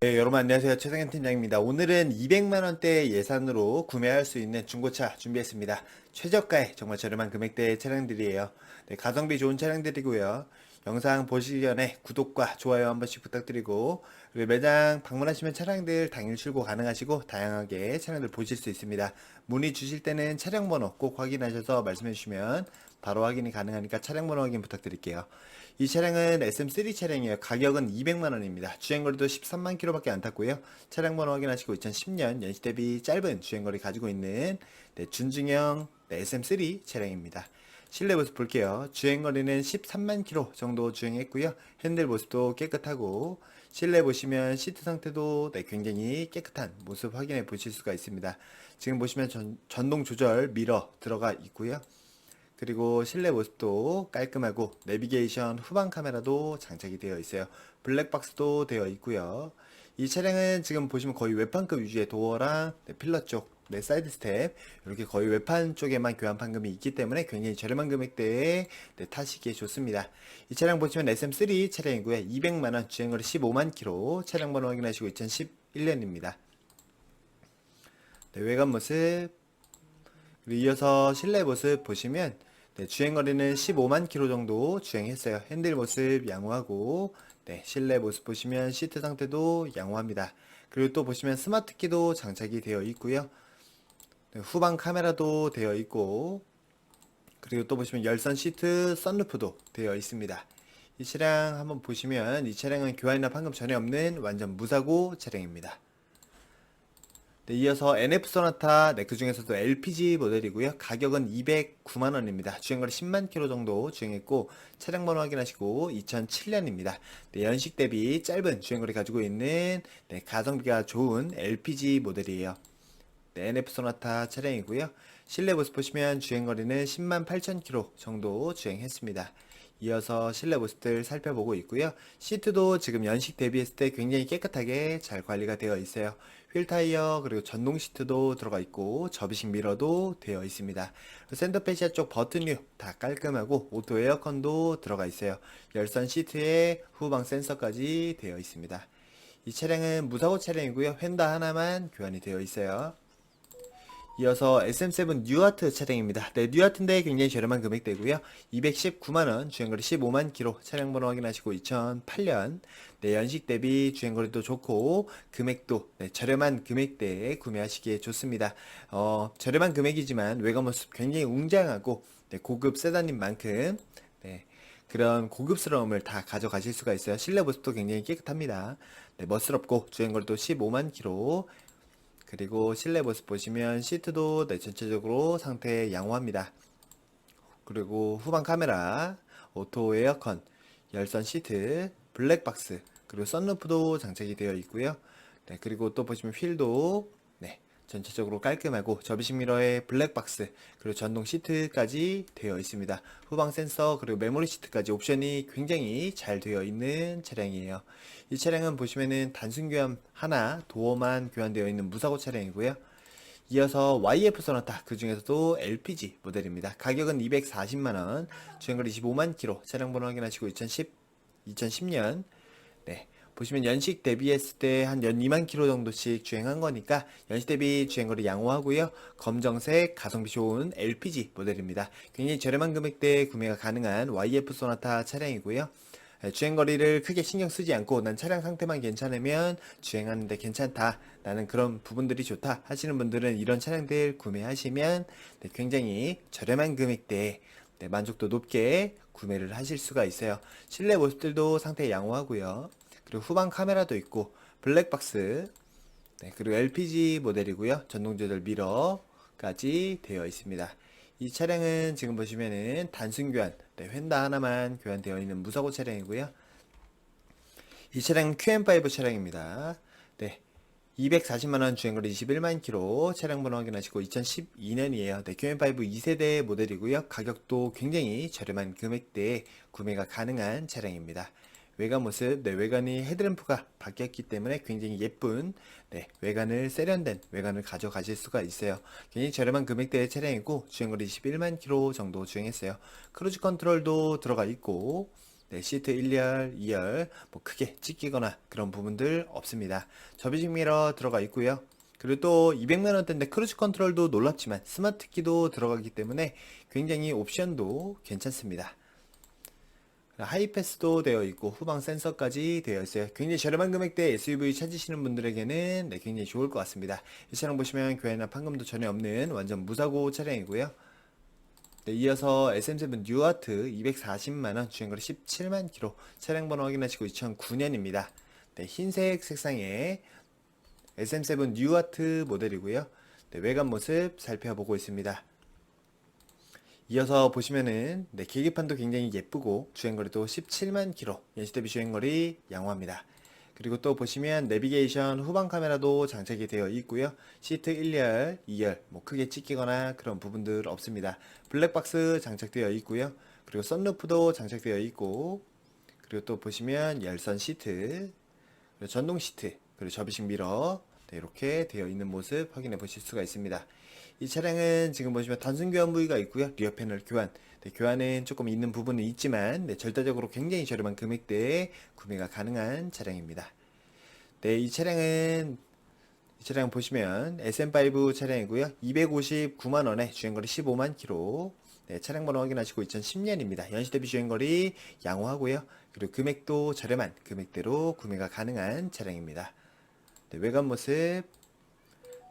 네, 여러분 안녕하세요. 최상현 팀장입니다. 오늘은 200만 원대 예산으로 구매할 수 있는 중고차 준비했습니다. 최저가에 정말 저렴한 금액대의 차량들이에요. 네, 가성비 좋은 차량들이고요. 영상 보시기 전에 구독과 좋아요 한 번씩 부탁드리고 매장 방문하시면 차량들 당일 출고 가능하시고 다양하게 차량들 보실 수 있습니다. 문의 주실 때는 차량 번호 꼭 확인하셔서 말씀해 주시면 바로 확인이 가능하니까 차량 번호 확인 부탁드릴게요. 이 차량은 SM3 차량이에요. 가격은 200만원입니다. 주행거리도 13만 킬로밖에 안 탔고요. 차량 번호 확인하시고 2010년 연식 대비 짧은 주행거리 가지고 있는 네, 준중형 네, SM3 차량입니다. 실내 모습 볼게요. 주행거리는 13만 킬로 정도 주행했고요. 핸들 모습도 깨끗하고 실내 보시면 시트 상태도 네, 굉장히 깨끗한 모습 확인해 보실 수가 있습니다. 지금 보시면 전, 전동 조절 미러 들어가 있고요. 그리고 실내 모습도 깔끔하고 내비게이션 후방 카메라도 장착이 되어 있어요. 블랙박스도 되어 있고요. 이 차량은 지금 보시면 거의 외판급 위주의 도어랑 네, 필러 쪽, 네, 사이드 스텝 이렇게 거의 외판 쪽에만 교환 판금이 있기 때문에 굉장히 저렴한 금액대에 네, 타시기에 좋습니다. 이 차량 보시면 SM3 차량이고요. 200만원, 주행거리 15만 킬로, 차량 번호 확인하시고 2011년입니다. 네, 외관 모습 그리고 이어서 실내 모습 보시면 네, 주행거리는 15만 킬로 정도 주행했어요. 핸들 모습 양호하고 네, 실내 모습 보시면 시트 상태도 양호합니다. 그리고 또 보시면 스마트 키도 장착이 되어 있고요. 네, 후방 카메라도 되어 있고 그리고 또 보시면 열선 시트 썬루프도 되어 있습니다. 이 차량 한번 보시면 이 차량은 교환이나 판금 전혀 없는 완전 무사고 차량입니다. 네, 이어서 NF 소나타 네, 그 중에서도 LPG 모델이고요. 가격은 209만원입니다. 주행거리 10만 킬로 정도 주행했고 차량 번호 확인하시고 2007년입니다. 네, 연식 대비 짧은 주행거리 가지고 있는 네, 가성비가 좋은 LPG 모델이에요. 네, NF 소나타 차량이고요. 실내 모습 보시면 주행거리는 10만 8천 킬로 정도 주행했습니다. 이어서 실내 모습들 살펴보고 있고요. 시트도 지금 연식 대비했을 때 굉장히 깨끗하게 잘 관리가 되어 있어요. 휠 타이어 그리고 전동 시트도 들어가 있고 접이식 미러도 되어 있습니다. 센터 페시아 쪽 버튼류 다 깔끔하고 오토 에어컨도 들어가 있어요. 열선 시트에 후방 센서까지 되어 있습니다. 이 차량은 무사고 차량이고요. 휀다 하나만 교환이 되어 있어요. 이어서 SM7 뉴아트 차량입니다. 네, 뉴아트인데 굉장히 저렴한 금액대고요. 219만원, 주행거리 15만 킬로, 차량 번호 확인하시고 2008년, 네, 연식 대비 주행거리도 좋고, 금액도 네, 저렴한 금액대에 구매하시기에 좋습니다. 어, 저렴한 금액이지만 외관 모습 굉장히 웅장하고, 네, 고급 세단인 만큼, 네, 그런 고급스러움을 다 가져가실 수가 있어요. 실내 모습도 굉장히 깨끗합니다. 네, 멋스럽고, 주행거리도 15만 킬로, 그리고 실내 모습 보시면 시트도 네, 전체적으로 상태 양호합니다. 그리고 후방 카메라, 오토 에어컨, 열선 시트, 블랙박스, 그리고 썬루프도 장착이 되어 있고요. 네, 그리고 또 보시면 휠도 네, 전체적으로 깔끔하고 접이식 미러에 블랙박스, 그리고 전동 시트까지 되어 있습니다. 후방 센서, 그리고 메모리 시트까지 옵션이 굉장히 잘 되어 있는 차량이에요. 이 차량은 보시면은 단순 교환 하나, 도어만 교환되어 있는 무사고 차량이고요. 이어서 YF 소나타 그 중에서도 LPG 모델입니다. 가격은 240만원, 주행거리 25만 킬로, 차량 번호 확인하시고 2010, 2010년 네. 보시면 연식 대비했을 때 한 연 2만 킬로 정도씩 주행한 거니까 연식 대비 주행거리 양호하고요. 검정색 가성비 좋은 LPG 모델입니다. 굉장히 저렴한 금액대에 구매가 가능한 YF 소나타 차량이고요. 네, 주행거리를 크게 신경 쓰지 않고 난 차량 상태만 괜찮으면 주행하는데 괜찮다 나는 그런 부분들이 좋다 하시는 분들은 이런 차량들 구매하시면 네, 굉장히 저렴한 금액대에 네, 만족도 높게 구매를 하실 수가 있어요 실내 모습들도 상태 양호하고요 그리고 후방 카메라도 있고 블랙박스 네, 그리고 LPG 모델이고요 전동 조절 미러까지 되어 있습니다 이 차량은 지금 보시면은 단순 교환, 네, 휀다 하나만 교환되어 있는 무사고 차량이고요. 이 차량은 QM5 차량입니다. 네. 240만원 주행거리 21만 킬로 차량 번호 확인하시고 2012년이에요. 네, QM5 2세대 모델이고요. 가격도 굉장히 저렴한 금액대에 구매가 가능한 차량입니다. 외관 모습, 네, 외관이 헤드램프가 바뀌었기 때문에 굉장히 예쁜, 네, 외관을 세련된 외관을 가져가실 수가 있어요. 굉장히 저렴한 금액대의 차량이고, 주행거리 21만 킬로 정도 주행했어요. 크루즈 컨트롤도 들어가 있고, 네, 시트 1열, 2열 뭐 크게 찢기거나 그런 부분들 없습니다. 접이식 미러 들어가 있고요. 그리고 또 200만 원대인데 크루즈 컨트롤도 놀랍지만 스마트 키도 들어가기 때문에 굉장히 옵션도 괜찮습니다. 하이패스도 되어 있고 후방 센서까지 되어 있어요. 굉장히 저렴한 금액대 SUV 찾으시는 분들에게는 네, 굉장히 좋을 것 같습니다. 이 차량 보시면 교회나 판금도 전혀 없는 완전 무사고 차량이고요. 네, 이어서 SM7 뉴아트 240만원 주행거리 17만 킬로 차량 번호 확인하시고 2009년입니다. 네, 흰색 색상의 SM7 뉴아트 모델이고요. 네, 외관 모습 살펴보고 있습니다. 이어서 보시면은 네, 계기판도 굉장히 예쁘고 주행거리도 17만 킬로 연시 대비 주행거리 양호합니다. 그리고 또 보시면 내비게이션 후방 카메라도 장착이 되어 있고요. 시트 1열, 2열 뭐 크게 찢기거나 그런 부분들 없습니다. 블랙박스 장착되어 있고요. 그리고 썬루프도 장착되어 있고 그리고 또 보시면 열선 시트 전동 시트 그리고 접이식 미러 네, 이렇게 되어 있는 모습 확인해 보실 수가 있습니다. 이 차량은 지금 보시면 단순 교환 부위가 있고요. 리어 패널 교환. 네, 교환은 조금 있는 부분은 있지만 네, 절대적으로 굉장히 저렴한 금액대에 구매가 가능한 차량입니다. 네, 이 차량은 이 차량 보시면 SM5 차량이고요. 259만 원에 주행거리 15만 킬로. 네, 차량 번호 확인하시고 2010년입니다. 연시 대비 주행거리 양호하고요. 그리고 금액도 저렴한 금액대로 구매가 가능한 차량입니다. 네, 외관 모습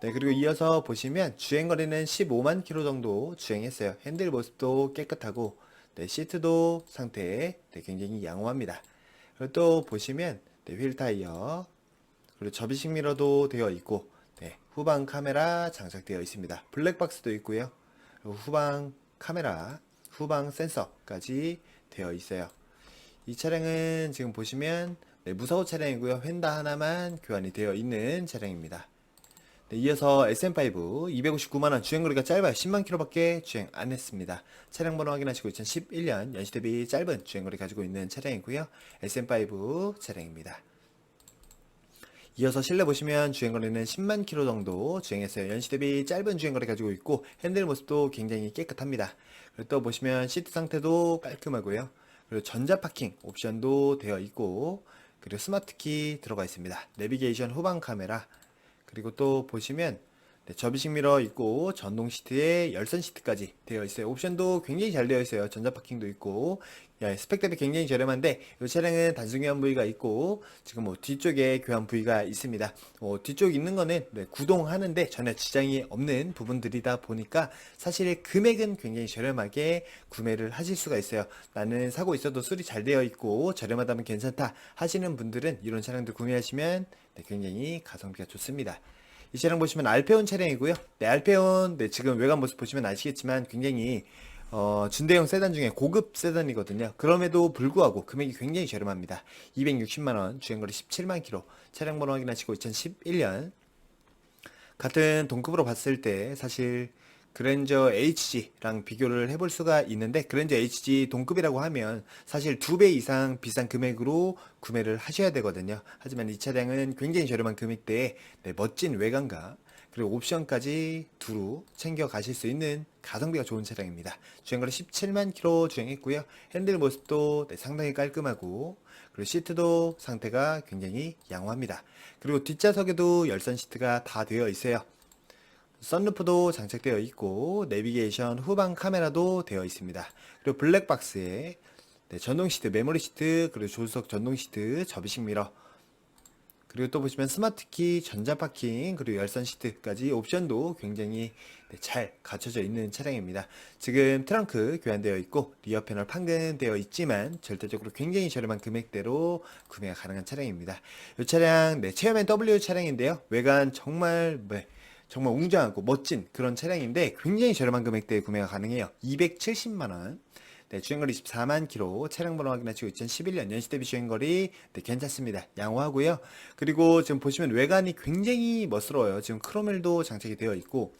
네, 그리고 이어서 보시면 주행거리는 15만 킬로 정도 주행했어요. 핸들 모습도 깨끗하고, 네, 시트도 상태 네, 굉장히 양호합니다. 그리고 또 보시면 네, 휠 타이어, 그리고 접이식 미러도 되어 있고, 네, 후방 카메라 장착되어 있습니다. 블랙박스도 있고요. 그리고 후방 카메라, 후방 센서까지 되어 있어요. 이 차량은 지금 보시면 네, 무사고 차량이고요. 휀다 하나만 교환이 되어 있는 차량입니다. 네, 이어서 SM5 259만원 주행거리가 짧아요. 10만 킬로밖에 주행 안 했습니다. 차량 번호 확인하시고 2011년 연시 대비 짧은 주행거리 가지고 있는 차량이고요. SM5 차량입니다. 이어서 실내 보시면 주행거리는 10만 킬로 정도 주행했어요 연시 대비 짧은 주행거리 가지고 있고 핸들 모습도 굉장히 깨끗합니다. 그리고 또 보시면 시트 상태도 깔끔하고요. 그리고 전자 파킹 옵션도 되어 있고 그리고 스마트 키 들어가 있습니다. 내비게이션 후방 카메라 그리고 또 보시면 네, 접이식 미러 있고 전동 시트에 열선 시트까지 되어 있어요. 옵션도 굉장히 잘 되어 있어요. 전자 파킹도 있고 야, 스펙 대비 굉장히 저렴한데 이 차량은 단순 교환 부위가 있고 지금 뭐 뒤쪽에 교환 부위가 있습니다. 어, 뒤쪽 있는 거는 네, 구동하는데 전혀 지장이 없는 부분들이다 보니까 사실 금액은 굉장히 저렴하게 구매를 하실 수가 있어요. 나는 사고 있어도 수리 잘 되어 있고 저렴하다면 괜찮다 하시는 분들은 이런 차량들 구매하시면 네, 굉장히 가성비가 좋습니다. 이 차량 보시면 알페온 차량이고요. 네, 알페온 네, 지금 외관 모습 보시면 아시겠지만 굉장히 어, 준대형 세단 중에 고급 세단이거든요. 그럼에도 불구하고 금액이 굉장히 저렴합니다. 260만원, 주행거리 17만 킬로, 차량 번호 확인하시고 2011년. 같은 동급으로 봤을 때 사실 그랜저 HG랑 비교를 해볼 수가 있는데 그랜저 HG 동급이라고 하면 사실 두 배 이상 비싼 금액으로 구매를 하셔야 되거든요. 하지만 이 차량은 굉장히 저렴한 금액대에 네, 멋진 외관과 그리고 옵션까지 두루 챙겨 가실 수 있는 가성비가 좋은 차량입니다. 주행거리 17만 킬로 주행했고요. 핸들 모습도 네, 상당히 깔끔하고 그리고 시트도 상태가 굉장히 양호합니다. 그리고 뒷좌석에도 열선 시트가 다 되어 있어요. 썬루프도 장착되어 있고 내비게이션 후방 카메라도 되어 있습니다. 그리고 블랙박스에 네, 전동 시트, 메모리 시트, 그리고 조수석 전동 시트, 접이식 미러 그리고 또 보시면 스마트키, 전자파킹, 그리고 열선 시트까지 옵션도 굉장히 네, 잘 갖춰져 있는 차량입니다. 지금 트렁크 교환되어 있고 리어 패널 판금되어 있지만 절대적으로 굉장히 저렴한 금액대로 구매가 가능한 차량입니다. 이 차량 네, 체험엔 W 차량인데요. 외관 정말 네, 정말 웅장하고 멋진 그런 차량인데 굉장히 저렴한 금액대에 구매가 가능해요. 270만원. 네, 주행거리 24만 킬로, 차량 번호 확인하시고 2011년 연시 대비 주행거리 네, 괜찮습니다. 양호하고요. 그리고 지금 보시면 외관이 굉장히 멋스러워요. 지금 크로멜도 장착이 되어 있고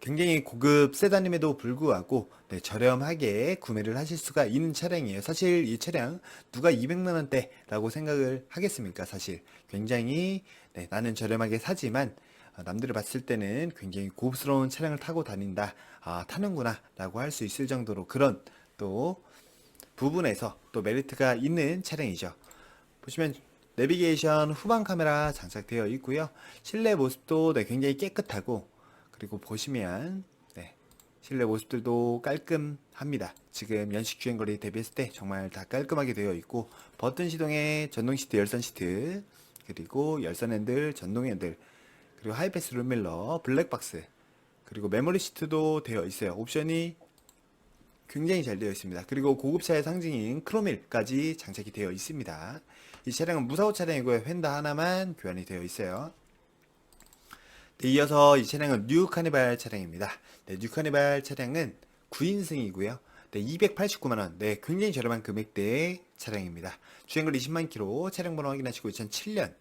굉장히 고급 세단임에도 불구하고 네, 저렴하게 구매를 하실 수가 있는 차량이에요. 사실 이 차량 누가 200만 원대라고 생각을 하겠습니까? 사실 굉장히 네, 나는 저렴하게 사지만 아, 남들이 봤을 때는 굉장히 고급스러운 차량을 타고 다닌다, 아, 타는구나, 라고 할 수 있을 정도로 그런 또 부분에서 또 메리트가 있는 차량이죠. 보시면 내비게이션 후방 카메라 장착되어 있고요. 실내 모습도 네, 굉장히 깨끗하고 그리고 보시면 네, 실내 모습들도 깔끔합니다. 지금 연식 주행거리 대비했을 때 정말 다 깔끔하게 되어 있고 버튼 시동에 전동 시트, 열선 시트 그리고 열선 핸들, 전동 핸들 그리고 하이패스 룸밀러, 블랙박스 그리고 메모리 시트도 되어 있어요. 옵션이 굉장히 잘 되어 있습니다. 그리고 고급차의 상징인 크로밀까지 장착이 되어 있습니다. 이 차량은 무사고 차량이고요. 휀다 하나만 교환이 되어 있어요. 네, 이어서 이 차량은 뉴 카니발 차량입니다. 네, 뉴 카니발 차량은 9인승이고요. 네, 289만원. 네, 굉장히 저렴한 금액대의 차량입니다. 주행거리 20만 킬로, 차량 번호 확인하시고 2007년.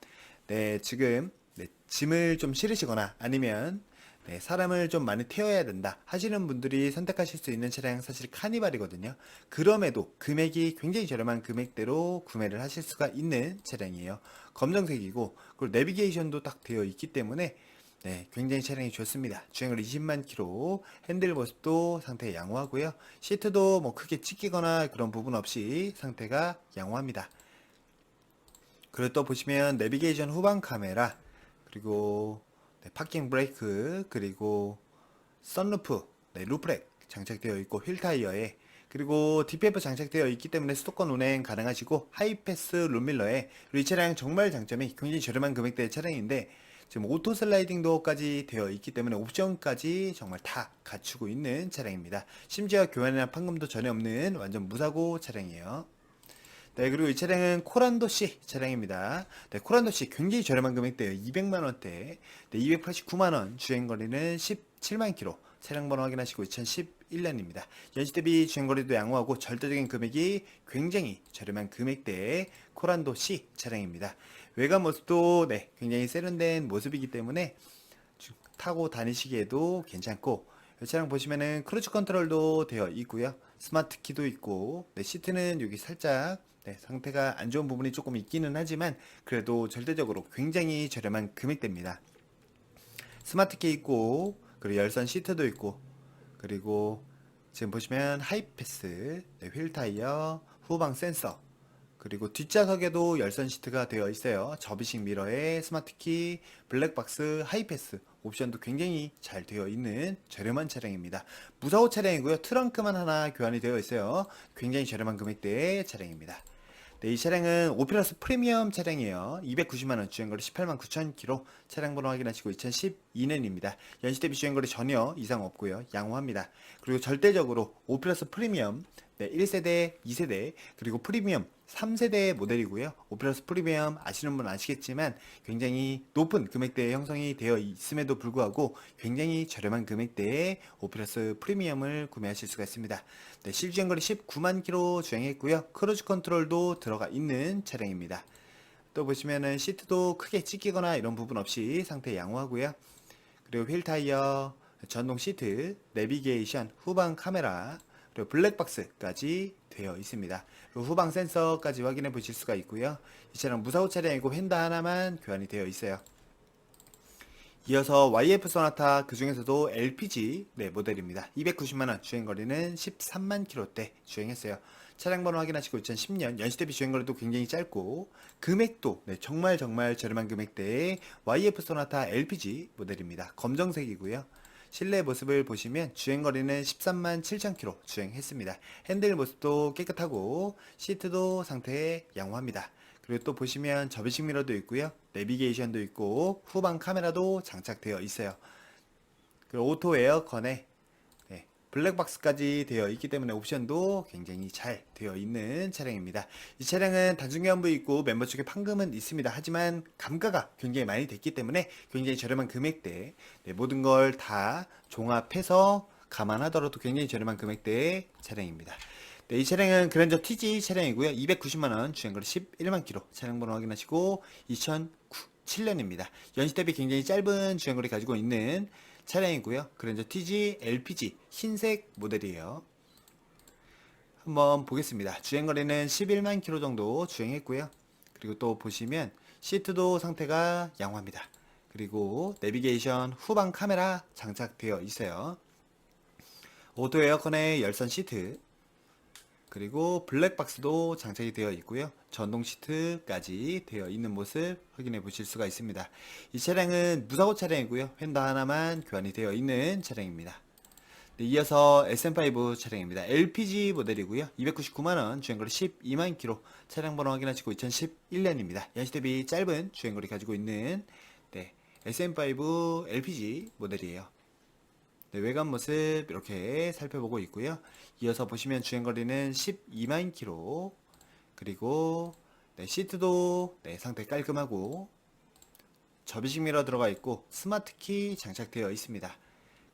네, 지금 네, 짐을 좀 실으시거나 아니면 네, 사람을 좀 많이 태워야 된다 하시는 분들이 선택하실 수 있는 차량 사실 카니발이거든요. 그럼에도 금액이 굉장히 저렴한 금액대로 구매를 하실 수가 있는 차량이에요. 검정색이고 그리고 내비게이션도 딱 되어 있기 때문에 네, 굉장히 차량이 좋습니다. 주행거리 20만 킬로, 핸들 모습도 상태 양호하고요. 시트도 뭐 크게 찢기거나 그런 부분 없이 상태가 양호합니다. 그리고 또 보시면 내비게이션 후방 카메라, 그리고 네, 파킹 브레이크, 그리고 썬루프, 네, 루프렉 장착되어 있고 휠 타이어에 그리고 DPF 장착되어 있기 때문에 수도권 운행 가능하시고 하이패스 룸밀러에 그리고 이 차량 정말 장점이 굉장히 저렴한 금액대의 차량인데 지금 오토 슬라이딩 도어까지 되어 있기 때문에 옵션까지 정말 다 갖추고 있는 차량입니다. 심지어 교환이나 판금도 전혀 없는 완전 무사고 차량이에요. 네, 그리고 이 차량은 코란도 C 차량입니다. 네, 코란도 C 굉장히 저렴한 금액대예요. 200만 원대. 네, 289만 원. 주행 거리는 17만 킬로. 차량 번호 확인하시고 2011년입니다. 연시 대비 주행 거리도 양호하고 절대적인 금액이 굉장히 저렴한 금액대의 코란도 C 차량입니다. 외관 모습도 네, 굉장히 세련된 모습이기 때문에 주- 타고 다니시기에도 괜찮고 이 차량 보시면은 크루즈 컨트롤도 되어 있고요. 스마트 키도 있고 네, 시트는 여기 살짝 네, 상태가 안 좋은 부분이 조금 있기는 하지만 그래도 절대적으로 굉장히 저렴한 금액대입니다. 스마트 키 있고 그리고 열선 시트도 있고 그리고 지금 보시면 하이패스, 네, 휠 타이어, 후방 센서 그리고 뒷좌석에도 열선 시트가 되어 있어요. 접이식 미러에 스마트 키, 블랙박스, 하이패스 옵션도 굉장히 잘 되어 있는 저렴한 차량입니다. 무사고 차량이고요. 트렁크만 하나 교환이 되어 있어요. 굉장히 저렴한 금액대의 차량입니다. 네, 이 차량은 오피러스 프리미엄 차량이에요. 290만원 주행거리 18만 9천 킬로 차량 번호 확인하시고 2012년입니다. 연시 대비 주행거리 전혀 이상 없고요. 양호합니다. 그리고 절대적으로 오피러스 프리미엄 네, 1세대, 2세대, 그리고 프리미엄 3세대 모델이고요. 오피러스 프리미엄 아시는 분 아시겠지만 굉장히 높은 금액대에 형성이 되어 있음에도 불구하고 굉장히 저렴한 금액대에 오피러스 프리미엄을 구매하실 수가 있습니다. 네, 실주행 거리 19만 킬로 주행했고요. 크루즈 컨트롤도 들어가 있는 차량입니다. 또 보시면은 시트도 크게 찢기거나 이런 부분 없이 상태 양호하고요. 그리고 휠 타이어, 전동 시트, 내비게이션, 후방 카메라, 그리고 블랙박스까지 되어 있습니다. 후방 센서까지 확인해 보실 수가 있고요. 이 차량 무사고 차량이고 휀다 하나만 교환이 되어 있어요. 이어서 YF 소나타 그 중에서도 LPG 네, 모델입니다. 290만원 주행거리는 13만 킬로대 주행했어요. 차량 번호 확인하시고 2010년 연시 대비 주행거리도 굉장히 짧고 금액도 네, 정말 정말 저렴한 금액대의 YF 소나타 LPG 모델입니다. 검정색이고요. 실내 모습을 보시면 주행거리는 13만 7천 킬로 주행했습니다. 핸들 모습도 깨끗하고 시트도 상태 양호합니다. 그리고 또 보시면 접이식 미러도 있고요. 내비게이션도 있고 후방 카메라도 장착되어 있어요. 그리고 오토 에어컨에 네, 블랙박스까지 되어 있기 때문에 옵션도 굉장히 잘 되어 있는 차량입니다. 이 차량은 단순교환부 있고 멤버 측에 판금은 있습니다. 하지만 감가가 굉장히 많이 됐기 때문에 굉장히 저렴한 금액대 네, 모든 걸 다 종합해서 감안하더라도 굉장히 저렴한 금액대의 차량입니다. 네, 이 차량은 그랜저 TG 차량이고요. 290만원, 주행거리 11만 킬로, 차량 번호 확인하시고 2007년입니다. 연시 대비 굉장히 짧은 주행거리 가지고 있는 차량이고요. 그랜저 TG LPG 흰색 모델이에요. 한번 보겠습니다. 주행거리는 11만 킬로 정도 주행했고요. 그리고 또 보시면 시트도 상태가 양호합니다. 그리고 내비게이션 후방 카메라 장착되어 있어요. 오토 에어컨의 열선 시트, 그리고 블랙박스도 장착이 되어 있고요. 전동 시트까지 되어 있는 모습 확인해 보실 수가 있습니다. 이 차량은 무사고 차량이고요. 휀다 하나만 교환이 되어 있는 차량입니다. 네, 이어서 SM5 차량입니다. LPG 모델이고요. 299만원, 주행거리 12만 킬로, 차량 번호 확인하시고 2011년입니다. 연시 대비 짧은 주행거리 가지고 있는 네, SM5 LPG 모델이에요. 네, 외관 모습 이렇게 살펴보고 있고요. 이어서 보시면 주행거리는 12만 킬로, 그리고 네, 시트도 네, 상태 깔끔하고 접이식 미러 들어가 있고 스마트키 장착되어 있습니다.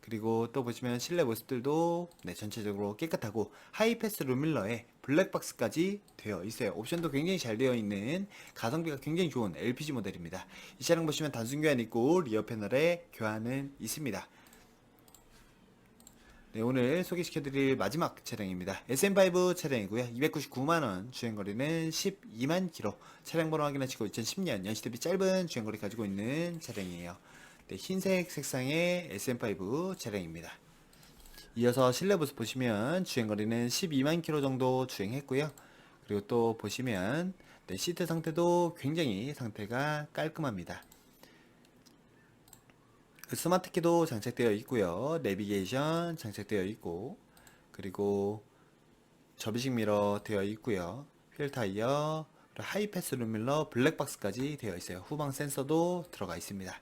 그리고 또 보시면 실내 모습들도 네, 전체적으로 깨끗하고 하이패스 룸밀러에 블랙박스까지 되어 있어요. 옵션도 굉장히 잘 되어 있는 가성비가 굉장히 좋은 LPG 모델입니다. 이 차량 보시면 단순 교환 있고 리어 패널에 교환은 있습니다. 네, 오늘 소개시켜드릴 마지막 차량입니다. SM5 차량이고요. 299만원, 주행거리는 12만 킬로, 차량 번호 확인하시고 2010년 연시 대비 짧은 주행거리 가지고 있는 차량이에요. 네, 흰색 색상의 SM5 차량입니다. 이어서 실내 모습 보시면 주행거리는 12만 킬로 정도 주행했고요. 그리고 또 보시면 네, 시트 상태도 굉장히 상태가 깔끔합니다. 그 스마트 키도 장착되어 있고요. 내비게이션 장착되어 있고 그리고 접이식 미러 되어 있고요. 휠 타이어, 하이패스 룸밀러, 블랙박스까지 되어 있어요. 후방 센서도 들어가 있습니다.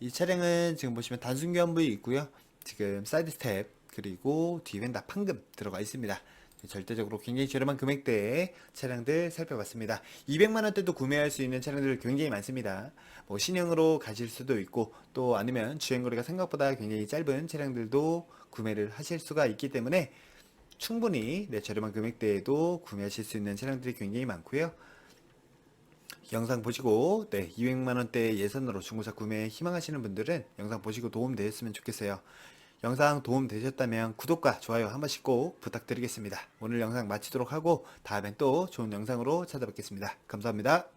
이 차량은 지금 보시면 단순 교환부이 있고요. 지금 사이드 스텝 그리고 뒤엔 다 판금 들어가 있습니다. 절대적으로 굉장히 저렴한 금액대의 차량들 살펴봤습니다. 200만 원대도 구매할 수 있는 차량들 굉장히 많습니다. 뭐 신형으로 가실 수도 있고 또 아니면 주행거리가 생각보다 굉장히 짧은 차량들도 구매를 하실 수가 있기 때문에 충분히 네, 저렴한 금액대에도 구매하실 수 있는 차량들이 굉장히 많고요. 영상 보시고 네, 200만 원대 예산으로 중고차 구매 희망하시는 분들은 영상 보시고 도움 되셨으면 좋겠어요. 영상 도움 되셨다면 구독과 좋아요 한 번씩 꼭 부탁드리겠습니다. 오늘 영상 마치도록 하고 다음엔 또 좋은 영상으로 찾아뵙겠습니다. 감사합니다.